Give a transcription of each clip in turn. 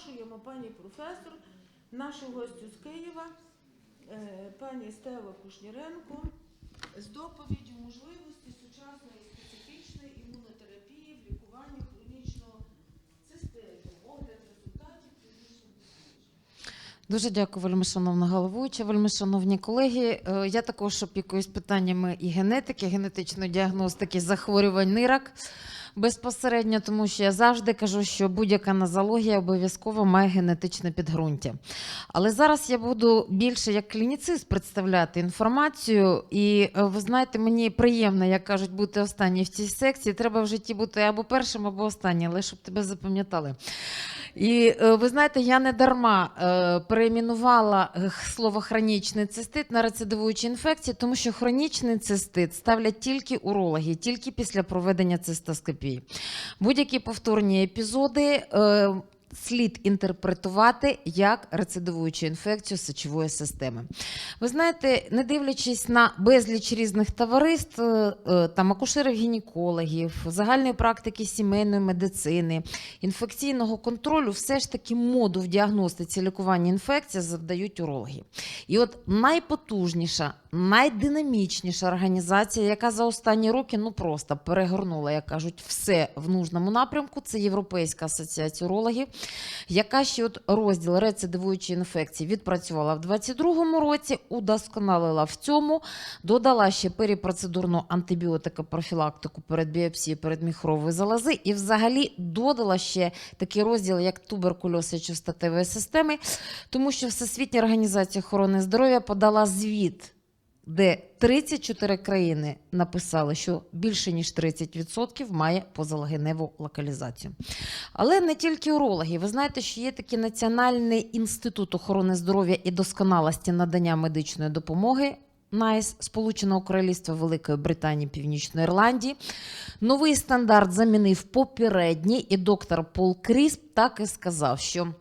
запрошуємо пані професор, нашу гостю з Києва, е, пані Стелла Кушніренко, з доповіддю можливості сучасної специфічної імунотерапії в лікуванні хронічного циститу, огляд результатів клінічних досліджень. Дуже дякую, вельми шановна головуюча, вельми шановні колеги. Е, Я також опікуюсь питаннями і генетики, генетичної діагностики захворювань нирок безпосередньо, тому що я завжди кажу, що будь-яка нозологія обов'язково має генетичне підґрунтя. Але зараз я буду більше як клініцист представляти інформацію. І е, ви знаєте, мені приємно, як кажуть, бути останній в цій секції. Треба в житті бути або першим, або останнім, але щоб тебе запам'ятали. І е, ви знаєте, я не дарма е, перейменувала е, слово хронічний цистит на рецидивуючі інфекції, тому що хронічний цистит ставлять тільки урологи, тільки після проведення цистоскопії. Будь-які повторні епізоди. Слід інтерпретувати як рецидивуючу інфекцію сечової системи. Ви знаєте, не дивлячись на безліч різних товариств, е, е, там акушерів-гінекологів, загальної практики сімейної медицини, інфекційного контролю, все ж таки моду в діагностиці лікування інфекцій завдають урологи. І от найпотужніша, найдинамічніша організація, яка за останні роки ну просто перегорнула, як кажуть, все в нужному напрямку, це Європейська асоціація урологів, яка ще от розділ рецидивуючої інфекції відпрацювала в 2022 році, удосконалила в цьому, додала ще перепроцедурну антибіотикопрофілактику перед біопсією передміхрової залози і взагалі додала ще такий розділ, як туберкульоз і частотевої системи, тому що Всесвітня організація охорони здоров'я подала звіт. Де 34 країни написали, що більше ніж 30% має позалегеневу локалізацію. Але не тільки урологи. Ви знаєте, що є такий Національний інститут охорони здоров'я і досконалості надання медичної допомоги. НАЙС Сполученого Королівства Великої Британії Північної Ірландії. Новий стандарт замінив попередній, і доктор Пол Крісп так і сказав, що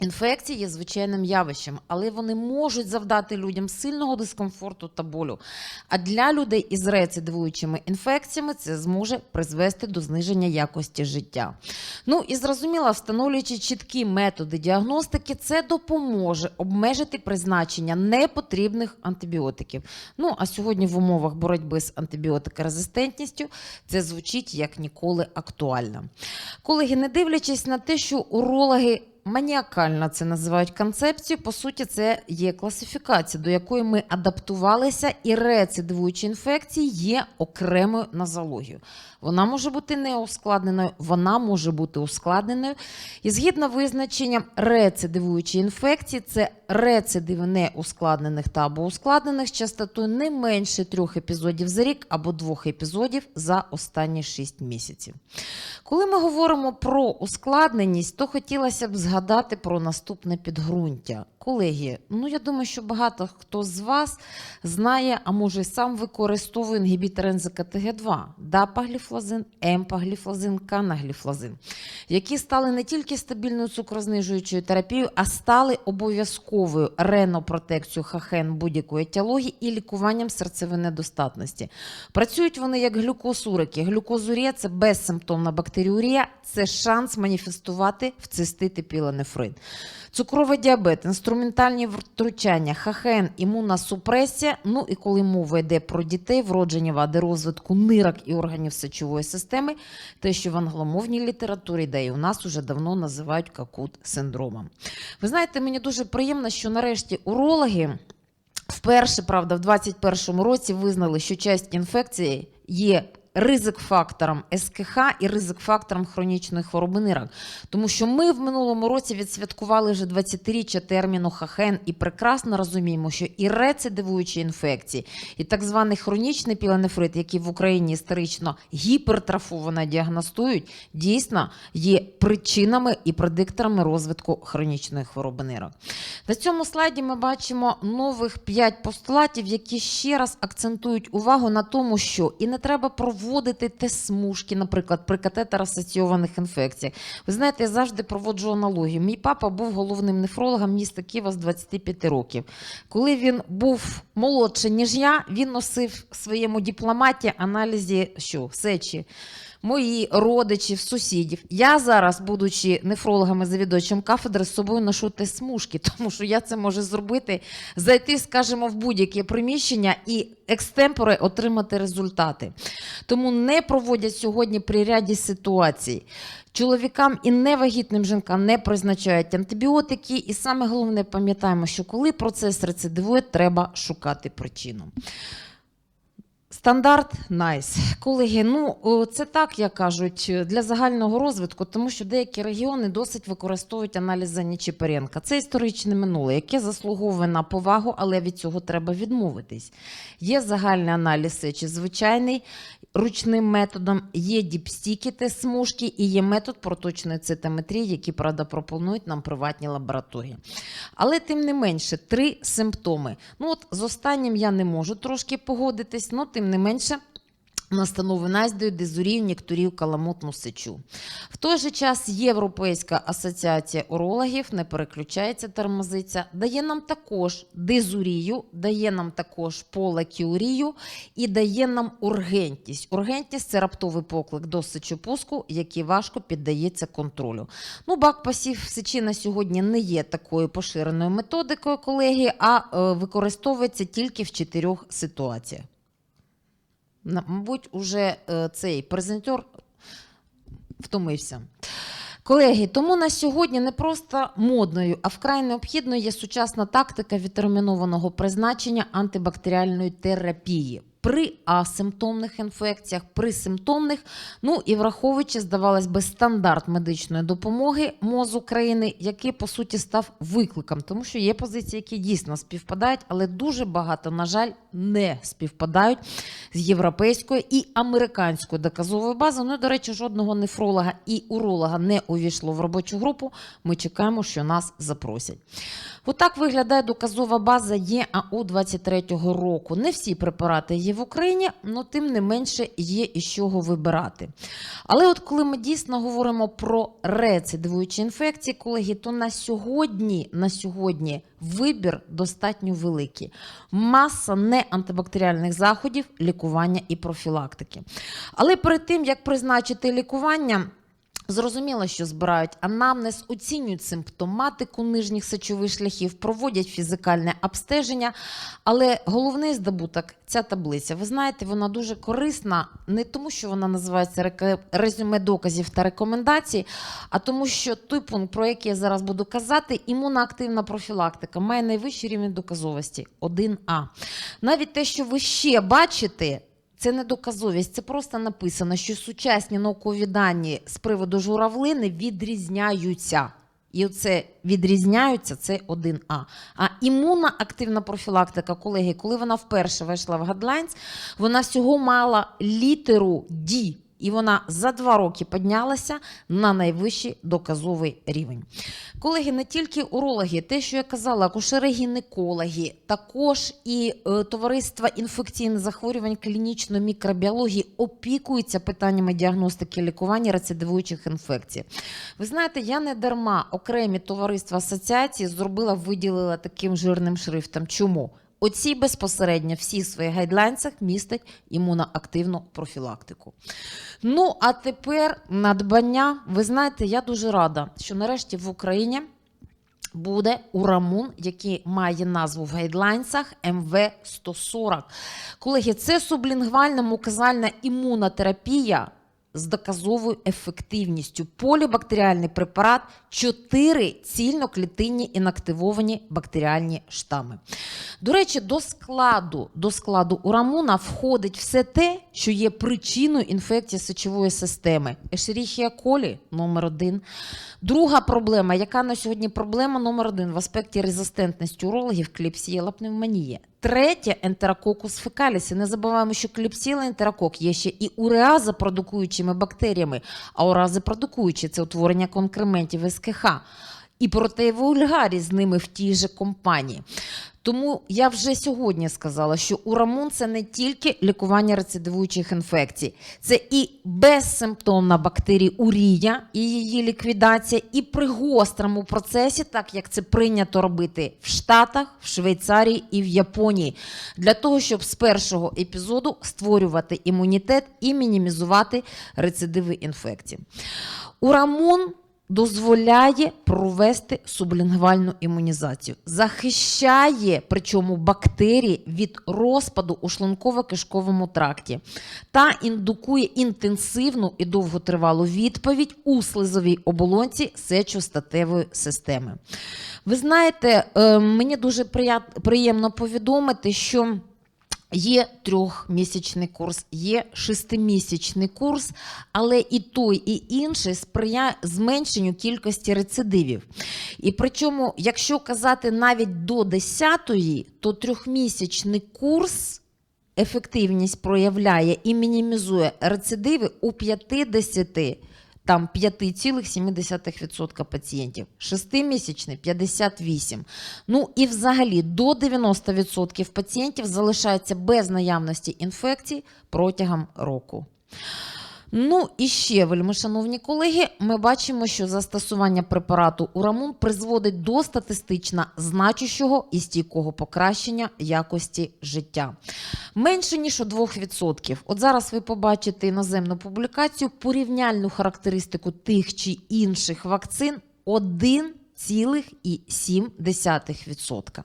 Інфекції є звичайним явищем, але вони можуть завдати людям сильного дискомфорту та болю. А для людей із рецидивуючими інфекціями це зможе призвести до зниження якості життя. Ну і зрозуміло, встановлюючи чіткі методи діагностики, це допоможе обмежити призначення непотрібних антибіотиків. Ну а сьогодні в умовах боротьби з антибіотикорезистентністю це звучить як ніколи актуально. Колеги, не дивлячись на те, що урологи маніакально це називають концепцію. По суті, це є класифікація, до якої ми адаптувалися, і рецидивуючі інфекції є окремою нозологією. Вона може бути неускладненою, вона може бути ускладненою. І згідно визначення рецидивуючі інфекції, це рецидиви неускладнених та або ускладнених частотою не менше трьох епізодів за рік або двох епізодів за останні 6 місяців. Коли ми говоримо про ускладненість, то хотілося б згадати про наступне підґрунтя. Колеги, ну я думаю, що багато хто з вас знає, а може сам використовує інгібітор НЗКТГ 2 дапагліфлозин, емпагліфлозин, канагліфлозин, які стали не тільки стабільною цукрознижуючою терапією, а стали обов'язковою ренопротекцією хахен будь-якої етіології і лікуванням серцевої недостатності. Працюють вони як глюкозурики. Глюкозурія це безсимптомна бактеріурія, це шанс маніфестувати в цистит і пілонефрин. Цукровий діабет, інструментальні втручання, ХХН, імунна супресія. Ну і коли мова йде про дітей, вроджені вади розвитку нирок і органів сечової системи, те, що в англомовній літературі, де і у нас уже давно називають какут синдромом. Ви знаєте, мені дуже приємно, що нарешті урологи вперше, правда, в 2021 році визнали, що часть інфекції є ризик-фактором СКХ і ризик-фактором хронічної хвороби нирок. Тому що ми в минулому році відсвяткували вже 20-річчя терміну ХХН і прекрасно розуміємо, що і рецидивуючі інфекції, і так званий хронічний піленефрит, який в Україні історично гіпертрофовано діагностують, дійсно є причинами і предикторами розвитку хронічної хвороби нирок. На цьому слайді ми бачимо нових 5 постулатів, які ще раз акцентують увагу на тому, що і не треба проводити тест-смужки, наприклад, при катетер-асоційованих інфекціях. Ви знаєте, я завжди проводжу аналогію. Мій папа був головним нефрологом міста Києва з 25 років. Коли він був молодший, ніж я, він носив в своєму дипломаті аналізі що, сечі мої родичів, сусідів. Я зараз, будучи нефрологами завідувачем кафедри, з собою ношу те смужки, тому що я це можу зробити, зайти, скажімо, в будь-яке приміщення і екстемпори отримати результати. Тому не проводять сьогодні при ряді ситуацій. Чоловікам і невагітним жінкам не призначають антибіотики, і саме головне пам'ятаємо, що коли процес рецидивує, треба шукати причину. Стандарт найс. Колеги, ну це так, як кажуть, для загального розвитку, тому що деякі регіони досить використовують аналізи Нічіпаренка. Це історичне минуле, яке заслуговує на повагу, але від цього треба відмовитись. Є загальний аналіз сечі, звичайний ручним методом, є діпстіки, те смужки, і є метод проточної цитометрії, які, правда, пропонують нам приватні лабораторії. Але тим не менше, три симптоми. Ну от з останнім я не можу трошки погодитись, але тим не менше. Настанови наздою, дезурію, нікторію, каламутну сечу. В той же час Європейська асоціація урологів не переключається, тормозиться, дає нам також дезурію, дає нам також полакіурію і дає нам ургентність. Ургентність це раптовий поклик до сечопуску, який важко піддається контролю. Ну, бак пасів сечі на сьогодні не є такою поширеною методикою, колеги, а е, використовується тільки в чотирьох ситуаціях. Мабуть, уже е, цей презентер втомився. Колеги, тому на сьогодні не просто модною, а вкрай необхідною є сучасна тактика відтермінованого призначення антибактеріальної терапії при асимптомних інфекціях, при симптомних, ну і враховуючи, здавалось би, стандарт медичної допомоги МОЗ України, який по суті став викликом, тому що є позиції, які дійсно співпадають, але дуже багато, на жаль, не співпадають з європейською і американською доказовою базою. Ну, до речі, жодного нефролога і уролога не увійшло в робочу групу. Ми чекаємо, що нас запросять. Отак виглядає доказова база ЄАУ 23-го року. Не всі препарати є в Україні, але тим не менше є із чого вибирати. Але от коли ми дійсно говоримо про рецидивуючі інфекції, колеги, то на сьогодні, на сьогодні вибір достатньо великий. Маса неантибактеріальних заходів, лікування і профілактики. Але перед тим, як призначити лікування, Зрозуміло, що збирають анамнез, оцінюють симптоматику нижніх сечових шляхів, проводять фізикальне обстеження. Але головний здобуток ця таблиця. Ви знаєте, вона дуже корисна не тому, що вона називається резюме доказів та рекомендацій, а тому, що той пункт, про який я зараз буду казати, імуноактивна профілактика, має найвищий рівень доказовості 1А. Навіть те, що ви ще бачите. Це не доказовість, це просто написано, що сучасні наукові дані з приводу журавлини відрізняються. І оце відрізняються це 1А. А імунна активна профілактика, колеги, коли вона вперше вийшла в гадлайнс, вона всього мала літеру D. І вона за два роки піднялася на найвищий доказовий рівень. Колеги, не тільки урологи, те, що я казала, акушери-гінекологи, також і е, товариства інфекційних захворювань клінічної мікробіології опікуються питаннями діагностики лікування рецидивуючих інфекцій. Ви знаєте, я не дарма окремі товариства асоціації зробила, виділила таким жирним шрифтом. Чому? Оці безпосередньо всі в своїх гайдлайнсах містять імуноактивну профілактику. Ну, а тепер надбання. Ви знаєте, я дуже рада, що нарешті в Україні буде урамун, який має назву в гайдлайнсах МВ-140. Колеги, це сублінгвальна муказальна імунотерапія з доказовою ефективністю. Полібактеріальний препарат, 4 цільноклітинні інактивовані бактеріальні штами. До речі, до складу, до складу урамуна входить все те, що є причиною інфекції сечової системи. Ешеріхія колі номер один. Друга проблема, яка на сьогодні проблема номер один в аспекті резистентності урологів, кліпсієла пневмонія. Третє ентерококус фекаліс. І Не забуваємо, що кліпсіла ентерокок є ще і уреаза продукуючими бактеріями, а урази продукуючі це утворення конкрементів СКХ. І протеєвий ульгарій з ними в тій же компанії. Тому я вже сьогодні сказала, що урамун це не тільки лікування рецидивуючих інфекцій, це і безсимптомна бактерія урія і її ліквідація, і при гострому процесі, так як це прийнято робити в Штатах, в Швейцарії і в Японії, для того, щоб з першого епізоду створювати імунітет і мінімізувати рецидиви інфекції. Урамун дозволяє провести сублінгвальну імунізацію, захищає причому бактерії від розпаду у шлунково-кишковому тракті та індукує інтенсивну і довготривалу відповідь у слизовій оболонці сечостатевої системи. Ви знаєте, е, мені дуже приємно повідомити, що Є трьохмісячний курс, є шестимісячний курс, але і той, і інший сприяє зменшенню кількості рецидивів. І причому, якщо казати навіть до 10-ї, то трьохмісячний курс ефективність проявляє і мінімізує рецидиви у 50 там 5,7% пацієнтів, шестимісячний 58. Ну і взагалі до 90% пацієнтів залишаються без наявності інфекцій протягом року. Ну і ще, вельми шановні колеги, ми бачимо, що застосування препарату Урамун призводить до статистично значущого і стійкого покращення якості життя. Менше ніж у 2%. От зараз ви побачите іноземну публікацію, порівняльну характеристику тих чи інших вакцин 1,7%.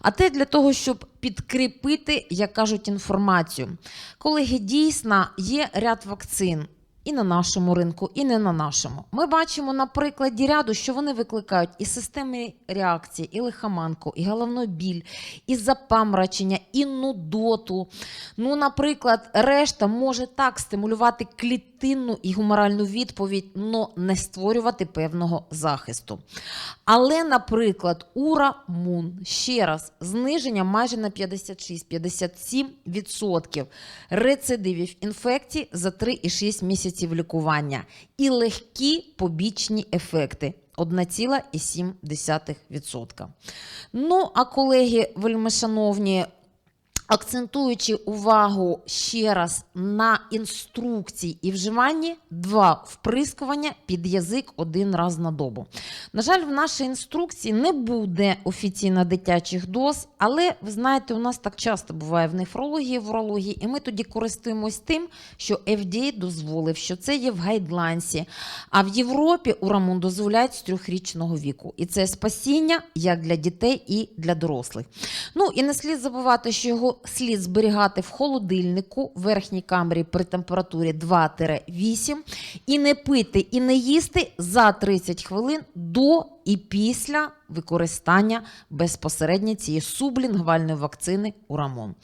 А те для того, щоб підкріпити, як кажуть, інформацію. Колеги, дійсно є ряд вакцин. І на нашому ринку, і не на нашому. Ми бачимо на прикладі ряду, що вони викликають і системні реакції, і лихоманку, і головний біль, і запамрачення, і нудоту. Ну, наприклад, решта може так стимулювати клітинну і гуморальну відповідь, але не створювати певного захисту. Але, наприклад, Урамун, ще раз, зниження майже на 56-57% рецидивів інфекцій за 3,6 місяців лікування і легкі побічні ефекти. 1,7%. Ну, а колеги, вельми шановні, акцентуючи увагу ще раз на інструкції і вживанні, два вприскування під язик один раз на добу. На жаль, в нашій інструкції не буде офіційно дитячих доз, але ви знаєте, у нас так часто буває в нефрології, в урології, і ми тоді користуємось тим, що FDA дозволив, що це є в гайдлайнсі. А в Європі урамун дозволяють з трьохрічного віку. І це спасіння як для дітей і для дорослих. Ну і не слід забувати, що його слід зберігати в холодильнику в верхній камері при температурі 2-8 і не пити і не їсти за 30 хвилин до і після використання безпосередньо цієї сублінгвальної вакцини Урамон.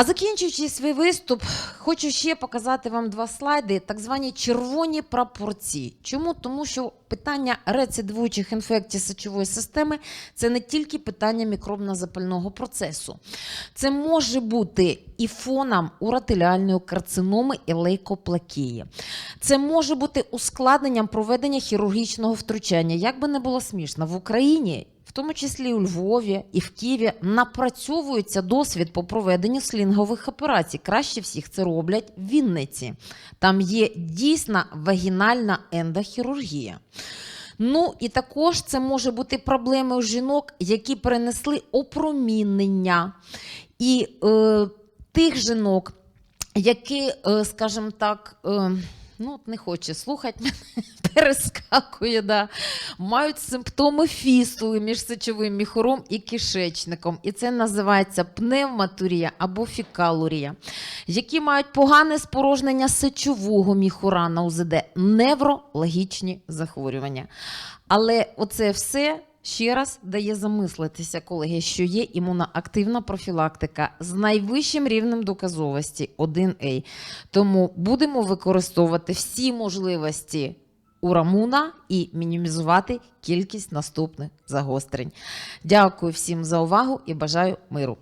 А закінчуючи свій виступ, хочу ще показати вам два слайди, так звані червоні прапорці. Чому? Тому що питання рецидивуючих інфекцій сечової системи це не тільки питання мікробно-запального процесу. Це може бути і фоном уротеліальної карциноми і лейкоплакії. Це може бути ускладненням проведення хірургічного втручання. Як би не було смішно, в Україні в тому числі у Львові і в Києві, напрацьовується досвід по проведенню слінгових операцій. Краще всіх це роблять в Вінниці. Там є дійсна вагінальна ендохірургія. Ну і також це може бути проблеми у жінок, які перенесли опромінення. І е, тих жінок, які, е, скажімо так, е, ну, не хоче слухати мене, перескакує, да, мають симптоми фістули між сечовим міхуром і кишечником. І це називається пневматурія або фікалурія, які мають погане спорожнення сечового міхура на УЗД, неврологічні захворювання. Але оце все. Ще раз дає замислитися, колеги, що є імуноактивна профілактика з найвищим рівнем доказовості 1А. Тому будемо використовувати всі можливості урамуна і мінімізувати кількість наступних загострень. Дякую всім за увагу і бажаю миру.